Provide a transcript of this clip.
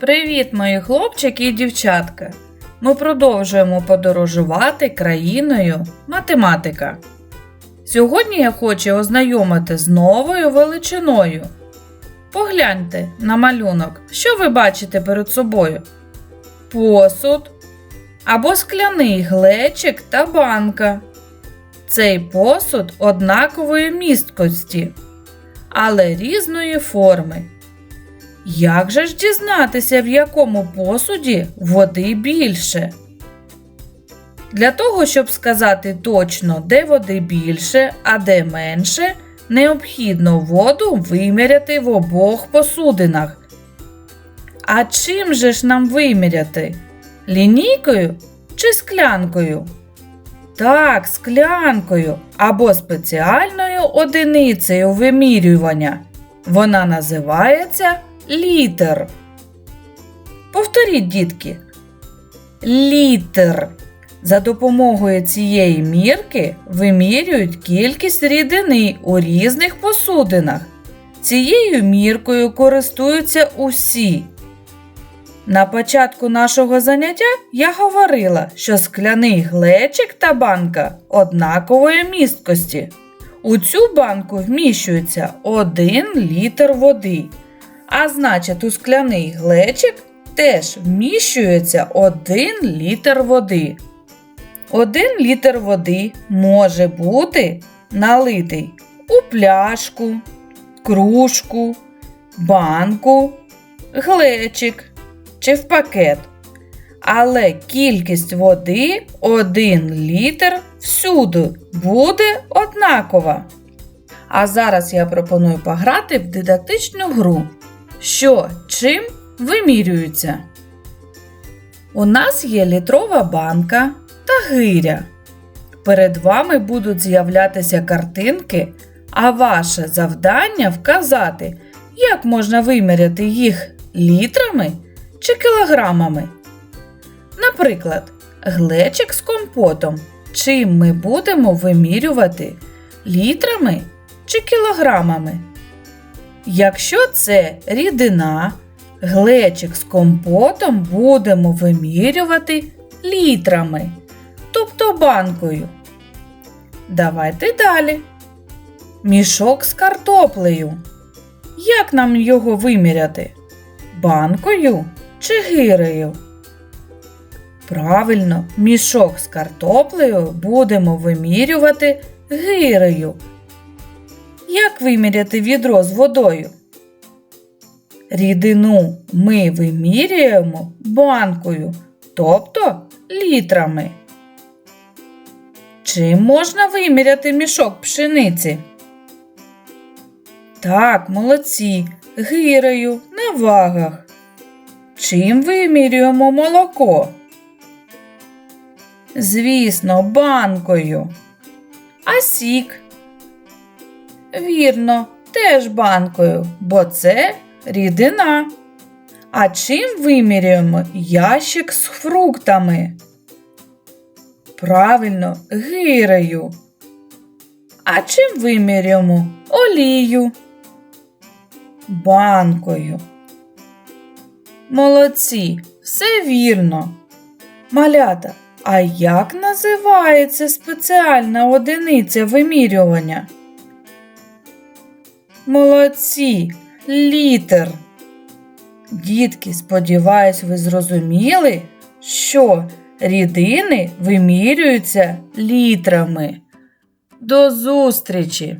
Привіт, мої хлопчики і дівчатка! Ми продовжуємо подорожувати країною математика. Сьогодні я хочу ознайомити з новою величиною. Погляньте на малюнок, що ви бачите перед собою? Посуд або скляний глечик та банка. Цей посуд однакової місткості, але різної форми. Як же ж дізнатися, в якому посуді води більше? Для того, щоб сказати точно, де води більше, а де менше, необхідно воду виміряти в обох посудинах. А чим же ж нам виміряти? Лінійкою чи склянкою? Так, склянкою або спеціальною одиницею вимірювання. Вона називається літер. Повторіть, дітки. Літер. За допомогою цієї мірки вимірюють кількість рідини у різних посудинах. Цією міркою користуються усі. На початку нашого заняття я говорила, що скляний глечик та банка однакової місткості. У цю банку вміщується 1 літр води. А значить, у скляний глечик теж вміщується 1 літр води. 1 літр води може бути налитий у пляшку, кружку, банку, глечик чи в пакет. Але кількість води 1 літр всюди буде однакова. А зараз я пропоную пограти в дидактичну гру. Що чим вимірюється? У нас є літрова банка та гиря. Перед вами будуть з'являтися картинки, а ваше завдання вказати, як можна виміряти їх літрами чи кілограмами. Наприклад, глечик з компотом. Чим ми будемо вимірювати літрами чи кілограмами? Якщо це рідина, глечик з компотом будемо вимірювати літрами, тобто банкою. Давайте далі. Мішок з картоплею. Як нам його виміряти? Банкою чи гирею? Правильно, мішок з картоплею будемо вимірювати гирею. Як виміряти відро з водою? Рідину ми вимірюємо банкою, тобто літрами. Чим можна виміряти мішок пшениці? Так, молодці, гирею на вагах. Чим вимірюємо молоко? Звісно, банкою. А сік? Вірно, теж банкою, бо це рідина. А чим вимірюємо ящик з фруктами? Правильно, гирею. А чим вимірюємо олію? Банкою. Молодці, все вірно. Малята, а як називається спеціальна одиниця вимірювання? Молодці, літер. Дітки, сподіваюсь, ви зрозуміли, що рідини вимірюються літрами. До зустрічі!